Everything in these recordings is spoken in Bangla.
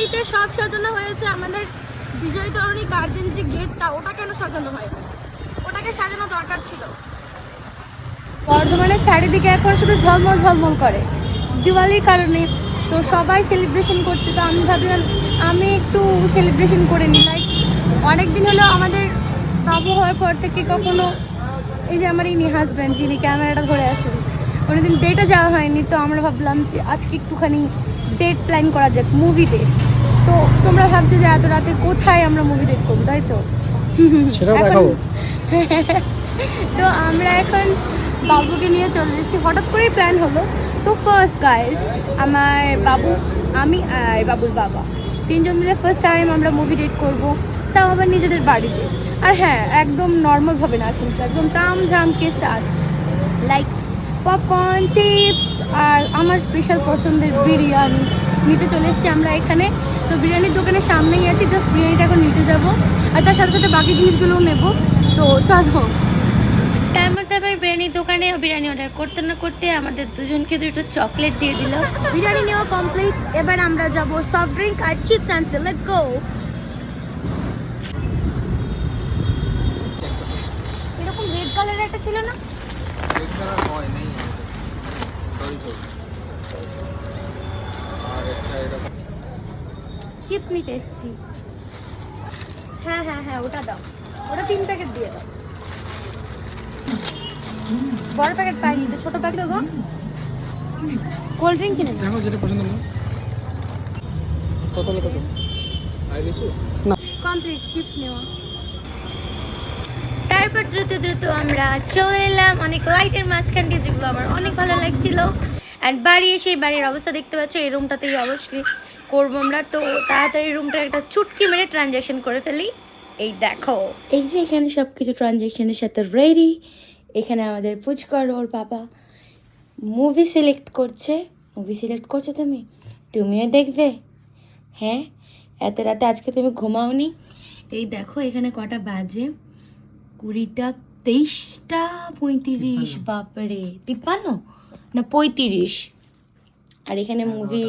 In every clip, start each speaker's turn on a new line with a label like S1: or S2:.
S1: দিওয়ালিতে সব সাজানো হয়েছে। আমাদের বিজয় তরণী গার্জেন যে গেটটা ওটা কেন সাজানো হয় ওটাকে সাজানো দরকার ছিল। বর্ধমানের চারিদিকে এখন শুধু ঝলমল ঝলমল করে। দিওয়ালির কারণে তো সবাই সেলিব্রেশন করছে, তো আমি ভাবলাম, আমি একটু সেলিব্রেশন করে নিই। লাইক অনেক দিন হলো আমাদের বাবু হওয়ার পর থেকে কখনো এই যে আমার ইনি হাজব্যান্ড যিনি ক্যামেরাটা ধরে আছেন কোনোদিন ডেটে যাওয়া হয়নি, তো আমরা ভাবলাম যে আজকে একটুখানি ডেট প্ল্যান করা যাক মুভি ডেট তো তোমরা ভাবছ যে এত রাতে কোথায় আমরা মুভি ডেট করব তাই তো? তো আমরা এখন বাবুকে নিয়ে চলে এসেছি। হঠাৎ করেই প্ল্যান হলো। তো ফার্স্ট গাইজ আমার বাবু আমি আর বাবুর বাবা। তিনজন মিলে ফার্স্ট টাইম আমরা মুভি ডেট করব তাও আবার নিজেদের বাড়িতে। আর হ্যাঁ একদম নর্মালভাবে না কিন্তু একদম তাম ঝামকে সাথ লাইক পপকর্ন চিপস আর আমার স্পেশাল পছন্দের বিরিয়ানি। নিতে চলে এসেছি আমরা এখানে। তো বিরিয়ানির দোকানের সামনেই আছি জাস্ট বিরিয়ানিটা এখন নিতে যাব। আর তার সাথে সাথে বাকি জিনিসগুলোও নেব। তো চলো। তার মধ্যে আবার বিরিয়ানির দোকানে বিরিয়ানি অর্ডার করতে না করতে আমাদের দুজনকে দুটো চকলেট দিয়ে দিল। বিরিয়ানি নেওয়া কমপ্লিট এবার আমরা যাব সফট ড্রিঙ্ক আর চিপস আনতে লেটস গো এরকম রেড কালারের একটা ছিল না? চিপস নিতে এসেছি। হ্যাঁ হ্যাঁ হ্যাঁ ওটা দাও। ওটা তিন প্যাকেট দিয়ে দাও। বড় প্যাকেট পাইনি তো ছোট প্যাকেট গো। কোল্ড ড্রিঙ্ক কিনে দাও
S2: দেখো যেটা পছন্দ না কত কত আর কিছু না।
S1: কমপ্লিট চিপস নেওয়া। তারপর দ্রুত দ্রুত আমরা চলে এলাম অনেক লাইটের মাঝখান দিয়ে যেগুলো আমার অনেক ভালো লাগছিল। অ্যান্ড বাড়ি এসে বাড়ির অবস্থা দেখতে পাচ্ছ এই রুমটাতেই অবশ্যই করব আমরা। তো তাড়াতাড়ি রুমটা একটা চুটকি মেরে ট্রানজ্যাকশন করে ফেলি। এই দেখো। এই যে এখানে সব কিছু ট্রানজ্যাকশনের সাথে রেডি এখানে আমাদের পুচকর ওর বাবা মুভি সিলেক্ট করছে। মুভি সিলেক্ট করছ তুমি? তুমিও দেখবে। হ্যাঁ? এত রাতে আজকে তুমি ঘুমাওনি? এই দেখো এখানে কটা বাজে। কুড়িটা তেইশটা পঁয়ত্রিশ। বাপরে তিপ্পান্ন? না পঁয়ত্রিশ। আর এখানে মুভি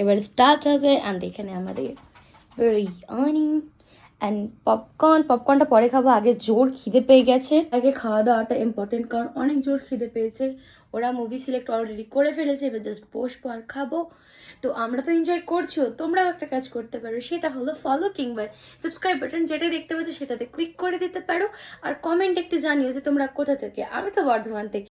S1: এবার স্টার্ট হবে অ্যান্ড এখানে আমাদের বিরিয়ানি অ্যান্ড পপকর্ন পপকর্নটা পরে খাব আগে জোর খিদে পেয়ে গেছে। আগে খাওয়া দাওয়াটা ইম্পর্টেন্ট কারণ অনেক জোর খিদে পেয়েছে। ওরা মুভি সিলেক্ট অলরেডি করে ফেলেছে এবার জাস্ট বসবো আর খাব। তো আমরা তো এনজয় করছ তোমরাও একটা কাজ করতে পারো। সেটা হলো ফলো কিংবা সাবস্ক্রাইব বাটন যেটা দেখতে পাচ্ছ সেটাতে ক্লিক করে দিতে পারো। আর কমেন্ট একটু জানিও যে তোমরা কোথা থেকে আমি তো বর্ধমান থেকে।